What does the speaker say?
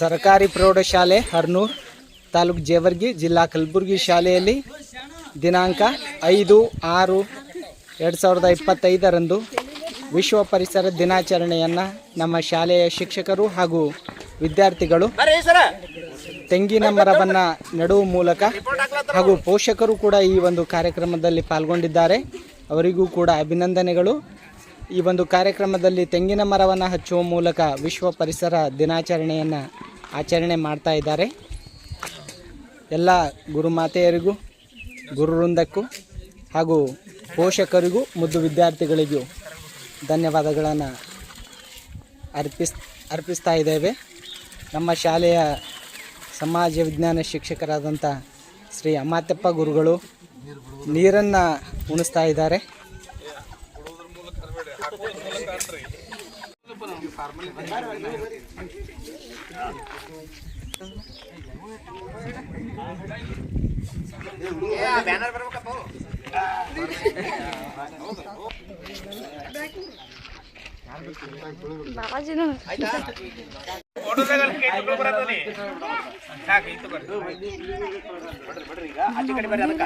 ಸರ್ಕಾರಿ ಪ್ರೌಢಶಾಲೆ ಹರ್ನೂರ್ ತಾಲೂಕು ಜೇವರ್ಗಿ, ಜಿಲ್ಲಾ ಕಲಬುರಗಿ ಶಾಲೆಯಲ್ಲಿ ದಿನಾಂಕ ಐದು ಆರು ಎರಡು ಸಾವಿರದ ಇಪ್ಪತ್ತೈದರಂದು ವಿಶ್ವ ಪರಿಸರ ದಿನಾಚರಣೆಯನ್ನು ನಮ್ಮ ಶಾಲೆಯ ಶಿಕ್ಷಕರು ಹಾಗೂ ವಿದ್ಯಾರ್ಥಿಗಳು ತೆಂಗಿನ ಮರವನ್ನು ನೆಡುವ ಮೂಲಕ ಹಾಗೂ ಪೋಷಕರು ಕೂಡ ಈ ಒಂದು ಕಾರ್ಯಕ್ರಮದಲ್ಲಿ ಪಾಲ್ಗೊಂಡಿದ್ದಾರೆ. ಅವರಿಗೂ ಕೂಡ ಅಭಿನಂದನೆಗಳು. ಈ ಒಂದು ಕಾರ್ಯಕ್ರಮದಲ್ಲಿ ತೆಂಗಿನ ಮರವನ್ನು ಹಚ್ಚುವ ಮೂಲಕ ವಿಶ್ವ ಪರಿಸರ ದಿನಾಚರಣೆಯನ್ನು ಆಚರಣೆ ಮಾಡ್ತಾ ಇದ್ದಾರೆ. ಎಲ್ಲ ಗುರುಮಾತೆಯರಿಗೂ, ಗುರುವೃಂದಕ್ಕೂ ಹಾಗೂ ಪೋಷಕರಿಗೂ, ಮುದ್ದು ವಿದ್ಯಾರ್ಥಿಗಳಿಗೂ ಧನ್ಯವಾದಗಳನ್ನು ಅರ್ಪಿಸ್, ಅರ್ಪಿಸ್ತಾ ಇದ್ದೇವೆ. ನಮ್ಮ ಶಾಲೆಯ ಸಮಾಜ ವಿಜ್ಞಾನ ಶಿಕ್ಷಕರಾದಂಥ ಶ್ರೀ ಅಮಾತ್ಯಪ್ಪ ಗುರುಗಳು ನೀರನ್ನು ಉಣಿಸ್ತಾ ಇದ್ದಾರೆ. ಬ್ಯಾನರ್ ಬರ್ಬೇಕಪ್ಪ ಬಾಬಾಜಿನ. ಸಾಕು ಇತ್ತು ಬರ್ರಿ ಬಿಡ್ರಿ ಈಗ ಅಚ್ಚ ಕಡೆ ಬರ್ರಿ ಅದಕ್ಕೆ